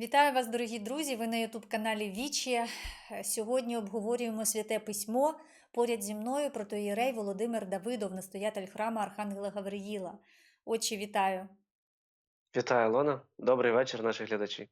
Вітаю вас, дорогі друзі! Ви на Ютуб-каналі Вічі. Сьогодні обговорюємо святе письмо. Поряд зі мною протоїрей Володимир Давидов, настоятель храму Архангела Гавриїла. Отче, вітаю! Вітаю, Лона. Добрий вечір, наші глядачі.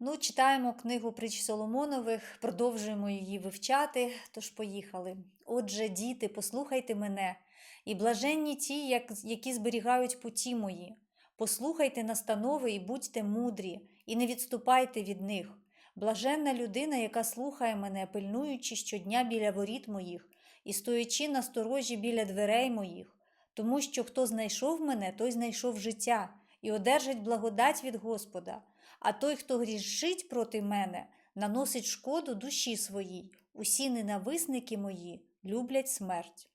Ну, читаємо книгу притч Соломонових, продовжуємо її вивчати, тож поїхали. Отже, діти, послухайте мене, і блаженні ті, які зберігають путі мої. Послухайте настанови і будьте мудрі, і не відступайте від них. Блаженна людина, яка слухає мене, пильнуючи щодня біля воріт моїх, і стоячи на сторожі біля дверей моїх. Тому що хто знайшов мене, той знайшов життя і одержить благодать від Господа. А той, хто грішить проти мене, наносить шкоду душі своїй. Усі ненависники мої люблять смерть.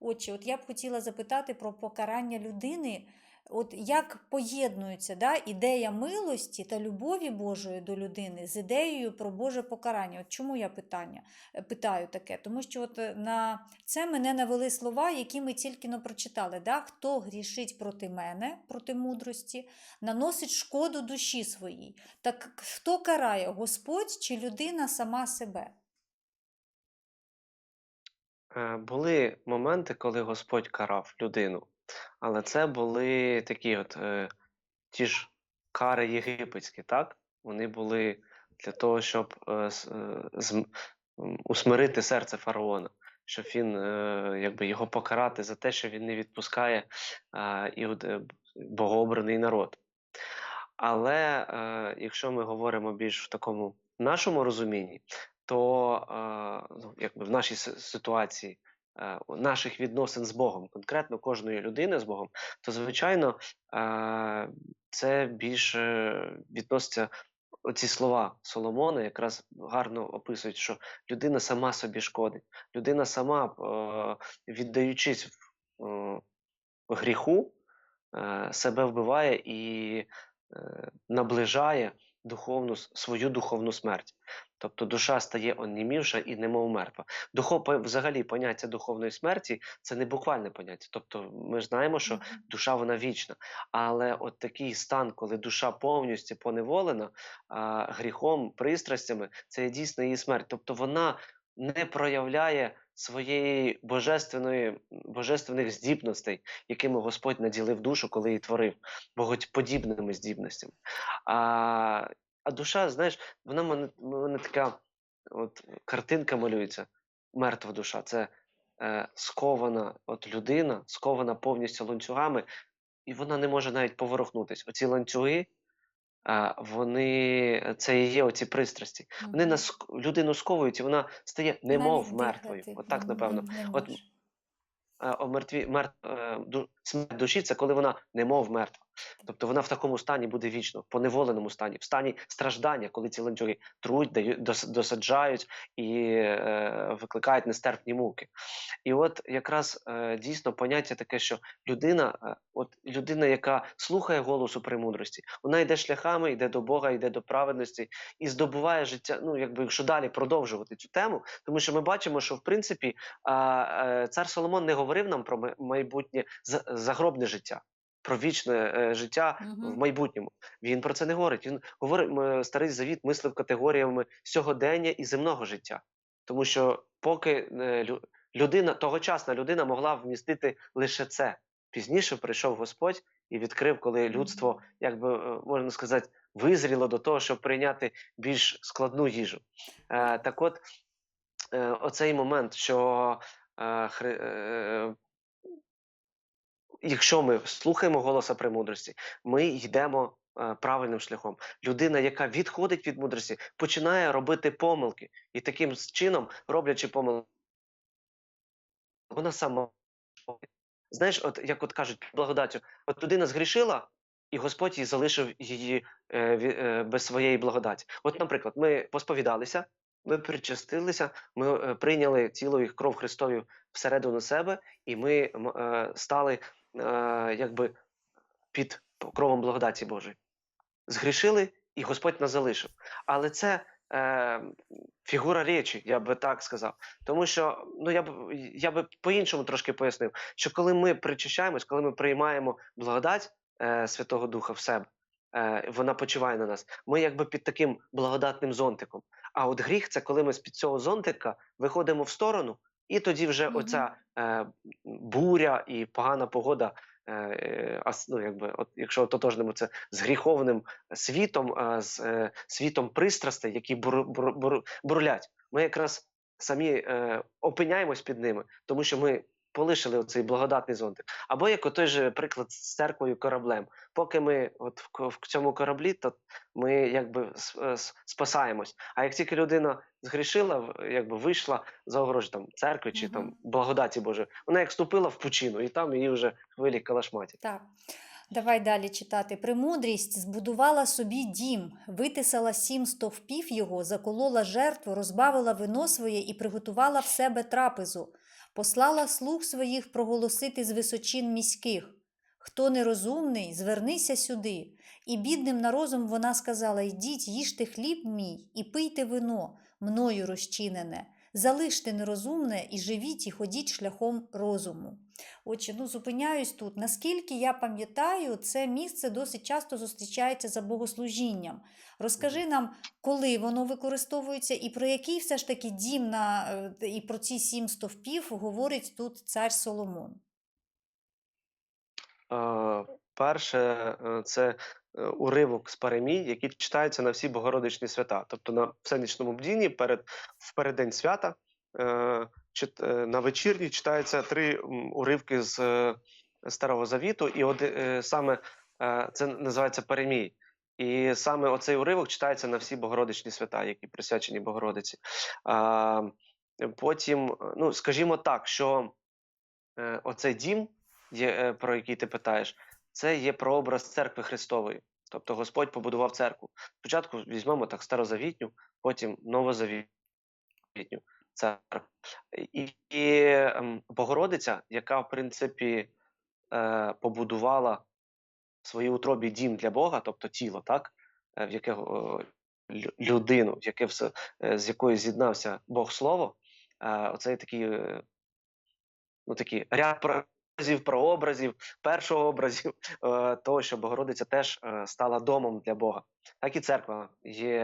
Отже, от я б хотіла запитати про покарання людини. От як поєднується да, ідея милості та любові Божої до людини з ідеєю про Боже покарання? От чому я питання, е, питаю таке? Тому що от е, на це мене навели слова, які ми тільки но прочитали. Да? Хто грішить проти мене, проти мудрості, наносить шкоду душі своїй. Так хто карає, Господь чи людина сама себе? Е, Були моменти, коли Господь карав людину, але це були такі от е, ті ж кари єгипетські, так? Вони були для того, щоб е, усмирити серце фараона, щоб він якби його покарати за те, що він не відпускає богообраний народ. Але якщо ми говоримо більш в такому нашому розумінні, то е, ну, якби в нашій ситуації е, наших відносин з Богом, конкретно кожної людини з Богом, то звичайно е, це більше відноситься. Оці слова Соломона якраз гарно описують, що людина сама собі шкодить. Людина сама, віддаючись в, гріху, себе вбиває і наближає духовну, свою духовну смерть. Тобто душа стає онімівша і немов мертва. Духов, взагалі поняття духовної смерті це не буквальне поняття. Тобто ми ж знаємо, що душа вона вічна. Але от такий стан, коли душа повністю поневолена а, гріхом, пристрастями, це є дійсно її смерть. Тобто вона не проявляє своєї божественної, божественних здібностей, якими Господь наділив душу, коли її творив, богоподібними здібностями. А, а душа, знаєш, вона мене, мене така от, картинка малюється, мертва душа. Це е, скована от людина, скована повністю ланцюгами, і вона не може навіть поворухнутись. Оці ланцюги, а, вони це і є оці пристрасті. Вони нас людину сковують, і вона стає немов мертвою. От так, напевно. От е, омертві, мер, е, ду, смерть душі це коли вона немов мертва. Тобто вона в такому стані буде вічно, в поневоленому стані, в стані страждання, коли ці ланцюги труть, дають, досаджають і е, викликають нестерпні муки. І от якраз е, дійсно поняття таке, що людина, е, от людина, яка слухає голосу премудрості, вона йде шляхами, йде до Бога, йде до праведності і здобуває життя. Ну, якби якщо далі продовжувати цю тему, тому що ми бачимо, що в принципі а, е, цар Соломон не говорив нам про майбутнє загробне життя. Про вічне е, життя Мгм. в майбутньому він про це не говорить. Він говорить старий завіт мислив категоріями сьогодення і земного життя, тому що поки е, людина, тогочасна людина могла вмістити лише це. Пізніше прийшов Господь і відкрив, коли людство, як би е, можна сказати, визріло до того, щоб прийняти більш складну їжу. Е, так от, е, оцей момент, що е, е, якщо ми слухаємо голоса премудрості, ми йдемо е, правильним шляхом. Людина, яка відходить від мудрості, починає робити помилки, і таким чином, роблячи помилки, вона сама. Знаєш, от як от кажуть, благодаттю, от людина згрішила, і Господь їй залишив її е, е, без своєї благодаті. От, наприклад, ми посповідалися, ми причастилися, ми е, прийняли тіло і кров Христові всередину себе, і ми е, стали якби під покровом благодаті Божої. Згрішили, і Господь нас залишив. Але це е, фігура речі, я би так сказав. Тому що ну я б я би по-іншому трошки пояснив, що коли ми причащаємось, коли ми приймаємо благодать е, Святого Духа в себе, е, вона почиває на нас. Ми якби під таким благодатним зонтиком. А от гріх це коли ми з під цього зонтика виходимо в сторону, і тоді вже Мгм. оця е, буря і погана погода. е, ну, якби, от, якщо ототожнимо це з гріховним світом, е, з е, світом пристрастей, які бур, бур, бур, бурлять, ми якраз самі е, опиняємось під ними, тому що ми полишили оцей благодатний зонтик. Або як той же приклад з церквою кораблем. Поки ми от в, в цьому кораблі, то ми якби е, спасаємось. А як тільки людина згрішила, якби вийшла за огорожі там церкви чи там благодаті Божої, вона як вступила в пучину, і там її вже хвилі калашматять. Так. Давай далі читати. Премудрість збудувала собі дім, витисала сім стовпів його, заколола жертву, розбавила вино своє і приготувала в себе трапезу, послала слуг своїх проголосити з височин міських. Хто нерозумний, звернися сюди. І бідним на розум вона сказала: Йдіть, їжте хліб мій і пийте вино, мною розчинене. Залиште нерозумне і живіть, і ходіть шляхом розуму. Отже, ну зупиняюсь тут. Наскільки я пам'ятаю, це місце досить часто зустрічається за богослужінням. Розкажи нам, коли воно використовується, і про який все ж таки дім на е, і про ці сім стовпів говорить тут цар Соломон. Перше, е, це уривок з паремій, який читається на всі богородичні свята. Тобто на всенічному бдінні перед в переддень свята е, е, на вечірні читаються три уривки з е, Старого Завіту, і от е, саме е, це називається паремій. І саме оцей уривок читається на всі богородичні свята, які присвячені Богородиці. Потім, е, ну скажімо так, що е, оцей дім, є, е, про який ти питаєш, це є прообраз церкви Христової. Тобто Господь побудував церкву. Спочатку візьмемо так старозавітню, потім новозавітню церкву. І, і ем, Богородиця, яка, в принципі, е, побудувала в своїй утробі дім для Бога, тобто тіло, так, е, в яке лю- людину, в яке все, е, з якою з'єднався Бог Слово, е, оцей такий е, ну, такий ряд прообразів, прообразів, першообразів е, того, що Богородиця теж е, стала домом для Бога. Так і церква є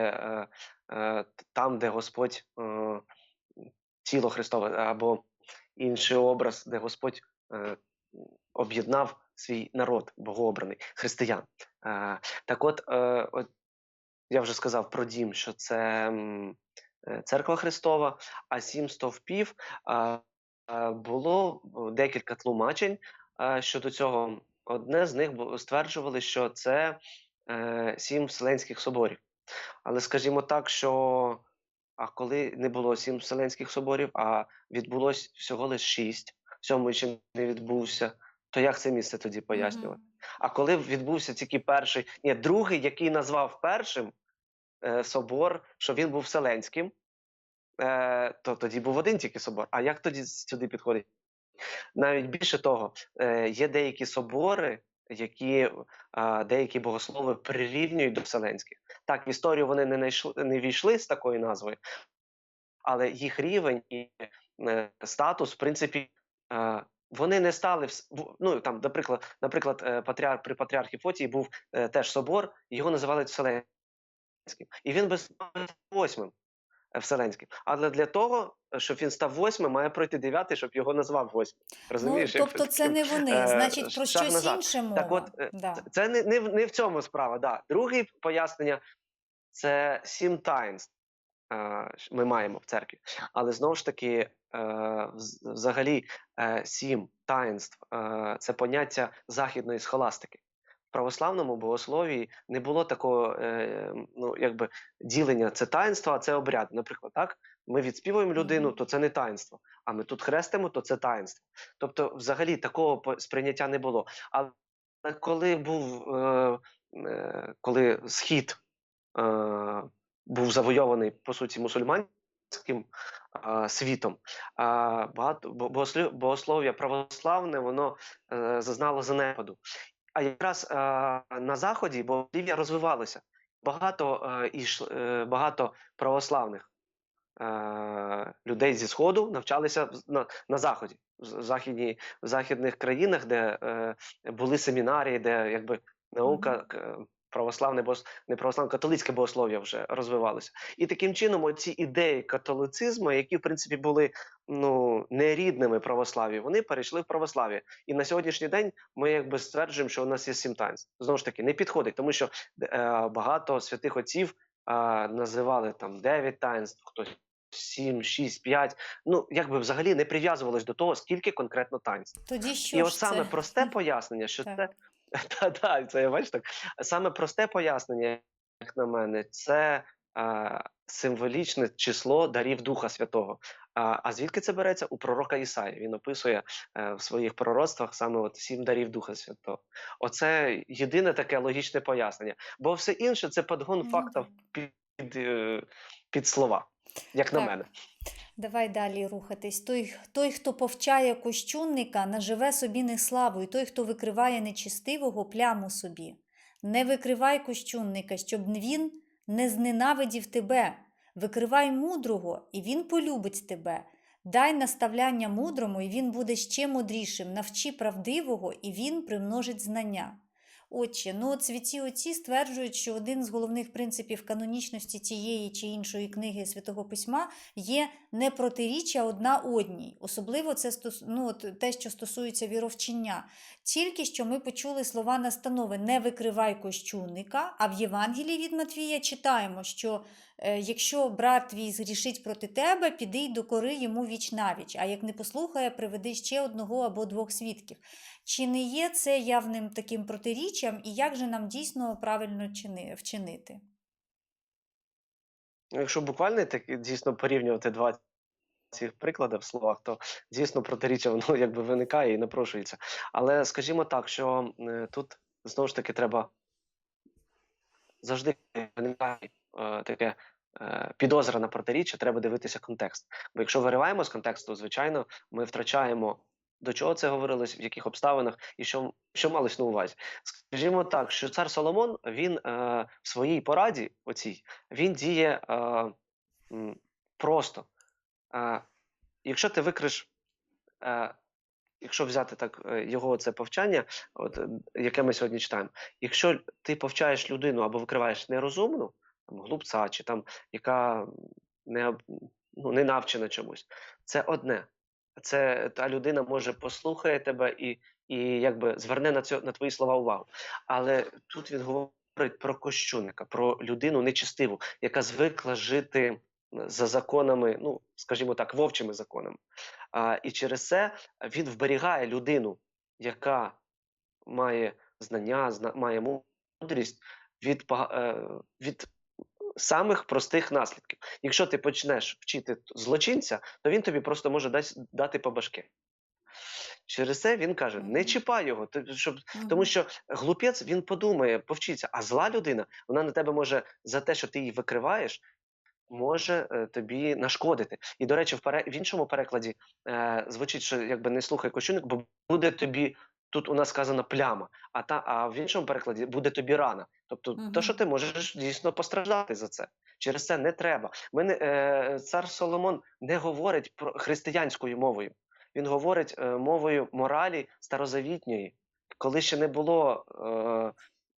е, там, де Господь тіло Христове, або інший образ, де Господь об'єднав свій народ, богообраний, християн. Так от, от я вже сказав про дім, що це церква Христова, а сім стовпів. Е, Було е, декілька тлумачень е, щодо цього. Одне з них стверджували, що це е, сім Вселенських соборів. Але скажімо так, що а коли не було сім Вселенських соборів, а відбулось всього лише шість, сьомий ще не відбувся, то як це місце тоді пояснювати? Мгм. А коли відбувся тільки перший, ні, другий, який назвав першим е, собор, що він був Вселенським, е, то тоді був один тільки собор. А як тоді сюди підходить? Навіть більше того, е, є деякі собори, які деякі богослови прирівнюють до вселенських. Так, в історію вони не найшли, не війшли з такою назвою, але їх рівень і е, статус, в принципі, вони не стали ну там, наприклад, наприклад, патріарх при патріархі Фотії був теж собор, його називали Вселенським, і він би восьмим Вселенським. Але для того, е, щоб він став восьмим, має пройти дев'ятий, щоб його назвав восьмим. Розумієш? Ну, тобто це не вони, е, значить про щось назад. інше мова. Так от, е, да. Це- не, не, не в цьому справа. Да. Друге пояснення це сім таїнств е, ми маємо в церкві. Але знову ж таки, е, взагалі, е, сім таїнств е, це поняття західної схоластики. Православному богословії не було такого е, ну, якби, ділення це таїнство, а це обряд. Наприклад, так? Ми відспівуємо людину, то це не таїнство. А ми тут хрестимо, то це таїнство. Тобто, взагалі, такого сприйняття не було. Але коли був е, е, коли схід е, був завойований по суті мусульманським е, світом, а багато богослов'я православне воно е, зазнало занепаду. А якраз е, на заході бо богослів'я розвивалася, Багато е, ішл- е, багато православних е, людей зі сходу навчалися на, на заході, в західні, в західних країнах, де е, були семінарії, де якби наука православне бос... не православне, католицьке богослов'я вже розвивалося. І таким чином, оці ідеї католицизму, які в принципі були ну не рідними православ'ю, вони перейшли в православ'я. І на сьогоднішній день ми якби стверджуємо, що у нас є сім таїнств. Знову ж таки, не підходить, тому що е, багато святих отців е, називали там дев'ять таїнств, хтось. Сім, шість, п'ять. Ну якби взагалі не прив'язувалось до того, скільки конкретно таїнств. Тоді що І от саме це? просте пояснення, що Так. це та, та, це я бачу так. Саме просте пояснення, як на мене, це е, символічне число дарів Духа Святого. А, а звідки це береться? У пророка Ісаї. Він описує е, в своїх пророцтвах саме от сім дарів Духа Святого. Оце єдине таке логічне пояснення. Бо все інше це подгон Ну, фактів так. під, е, під слова, як на мене. Давай далі рухатись. Той, той, хто повчає кощунника, наживе собі неславу, і той, хто викриває нечистивого, пляму собі. Не викривай кощунника, щоб він не зненавидів тебе. Викривай мудрого, і він полюбить тебе. Дай наставляння мудрому, і він буде ще мудрішим. Навчи правдивого, і він примножить знання. Отче, ну святі отці стверджують, що один з головних принципів канонічності тієї чи іншої книги Святого Письма є не протиріччя одна одній. Особливо це ну, от те, що стосується віровчення. Тільки що ми почули слова настанови не викривай кощунника, а в Євангелії від Матвія читаємо, що е, якщо брат твій згрішить проти тебе, піди й докори йому віч навіч, а як не послухає, приведи ще одного або двох свідків. Чи не є це явним таким протиріччям, і як же нам дійсно правильно чини... вчинити? Якщо буквально так дійсно порівнювати два цих приклади в словах, то дійсно протиріччя воно якби виникає і напрошується. Але скажімо так, що е, тут знову ж таки треба завжди виникає е, таке е, підозра на протиріччя, треба дивитися контекст. Бо якщо вириваємо з контексту, звичайно, ми втрачаємо. До чого це говорилось, в яких обставинах і що, що малось на увазі? Скажімо так, що цар Соломон він е, в своїй пораді, оцій, він діє е, просто. Е, якщо ти викриш, е, якщо взяти так е, його це повчання, от, яке ми сьогодні читаємо, якщо ти повчаєш людину або викриваєш нерозумну, там, глупця, чи там, яка не, ну, не навчена чомусь, це одне. Це та людина може послухає тебе і, і якби зверне на, цьо, на твої слова увагу. Але тут він говорить про кощунника, про людину нечистиву, яка звикла жити за законами, ну скажімо так, вовчими законами. А, і через це він вберігає людину, яка має знання, зна, має мудрість від, е, від самих простих наслідків. Якщо ти почнеш вчити злочинця, то він тобі просто може дасть, дати по башки. Через це він каже: не чіпай його, щоб тому що глупець він подумає, повчиться, а зла людина вона на тебе може за те, що ти її викриваєш, може е, тобі нашкодити. І до речі, в, пере... в іншому перекладі е, звучить, що якби не слухай кощунник, бо буде тобі. Тут у нас сказано пляма, а та а в іншому перекладі буде тобі рана. Тобто, Мгм. то, що ти можеш дійсно постраждати за це. Через це не треба. Ми не, е, цар Соломон не говорить про християнською мовою. Він говорить е, мовою моралі старозавітньої, коли ще не було. Е,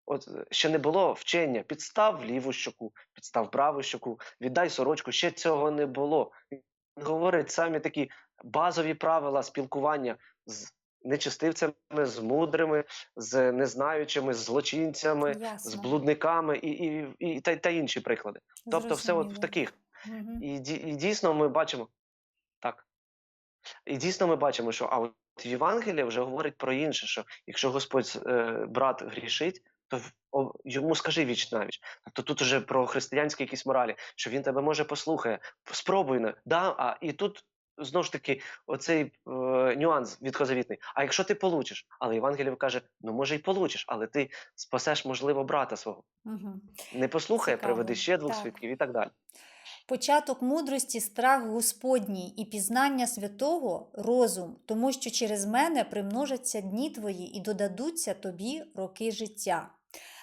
От ще не було вчення підстав ліву щоку, підстав праву щоку, віддай сорочку. Ще цього не було. Він говорить самі такі базові правила спілкування з нечистивцями, з мудрими, з незнаючими, з злочинцями, з блудниками і, і, і та, та інші приклади. Тобто, все от в таких. Мгм. І, і дійсно ми бачимо так. І дійсно ми бачимо, що а от в Євангелії вже говорить про інше, що якщо Господь е, брат грішить, то о, йому скажи віч навіч. Тобто тут уже про християнські якісь моралі, що він тебе може послухає, спробуй на да, а і тут знову ж таки оцей е, нюанс відхозавітний. А якщо ти получиш, але Євангеліє каже: ну може й получиш, але ти спасеш, можливо, брата свого. Мгм. Не послухає, Цікаво. приведи ще двох Так. свідків і так далі. Початок мудрості страх Господній і пізнання святого розум, тому що через мене примножаться дні твої і додадуться тобі роки життя.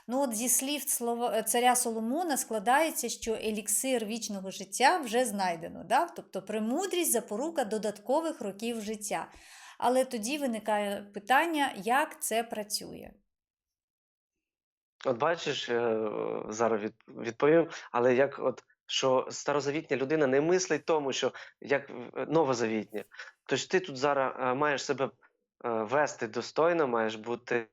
Ну, от зі слів слова- царя Соломона складається, що еліксир вічного життя вже знайдено. Да? Тобто премудрість запорука додаткових років життя. Але тоді виникає питання, як це працює. От бачиш, е, зараз відповім, але як от що старозавітня людина не мислить тому, що як новозавітня. Тож ти тут зараз е, маєш себе е, вести достойно, маєш бути е,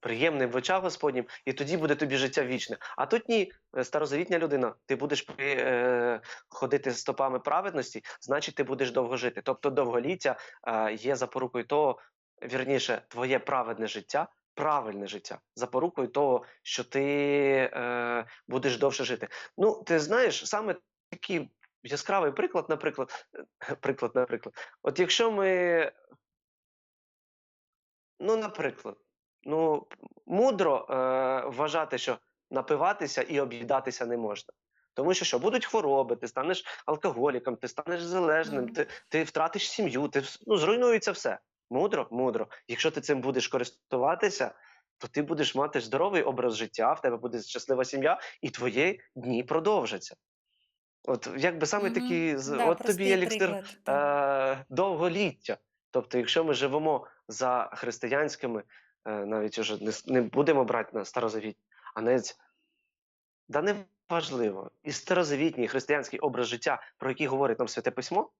приємним в очах Господнім, і тоді буде тобі життя вічне. А тут ні, е, старозавітня людина, ти будеш е, ходити стопами праведності, значить ти будеш довго жити. Тобто довголіття е, є запорукою того, вірніше, твоє праведне життя. Правильне життя запорукою того, що ти е, будеш довше жити. Ну, ти знаєш, саме такий яскравий приклад, наприклад, е, приклад, наприклад, от якщо ми Ну, наприклад, ну, мудро е, вважати, що напиватися і об'їдатися не можна. Тому що що будуть хвороби, ти станеш алкоголіком, ти станеш залежним, ти, ти втратиш сім'ю, ти ну, зруйнується все. Мудро, мудро. Якщо ти цим будеш користуватися, то ти будеш мати здоровий образ життя, в тебе буде щаслива сім'я, і твої дні продовжаться. От якби саме Мгм. такі, з- Да, от тобі еліксир е, довголіття. Тобто, якщо ми живемо за християнськими, е, навіть уже не, будемо брати на старозавітні, а навіть да не важливо, і старозавітній християнський образ життя, про який говорить нам Святе Письмо,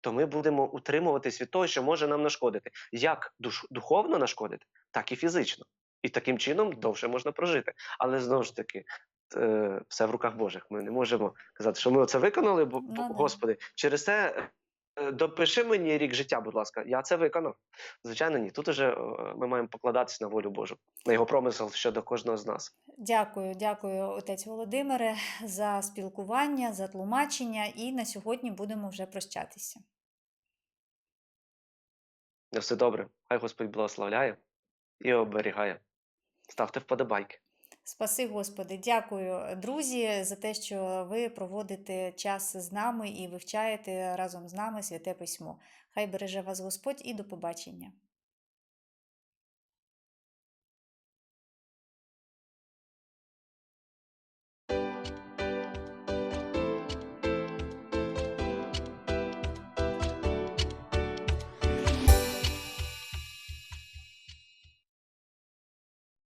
то ми будемо утримуватись від того, що може нам нашкодити. Як душ, духовно нашкодити, так і фізично. І таким чином довше можна прожити. Але знову ж таки, е, все в руках Божих. Ми не можемо казати, що ми оце виконали, бо, бо Ну. Господи, через це е, допиши мені рік життя, будь ласка. Я це виконав. Звичайно, ні. Тут уже е, ми маємо покладатися на волю Божу, на його промисел щодо кожного з нас. Дякую, дякую, отець Володимире, за спілкування, за тлумачення. І на сьогодні будемо вже прощатися. Все добре. Хай Господь благословляє і оберігає. Ставте вподобайки. Спаси Господи, дякую, друзі, за те, що ви проводите час з нами і вивчаєте разом з нами святе письмо. Хай береже вас Господь і до побачення.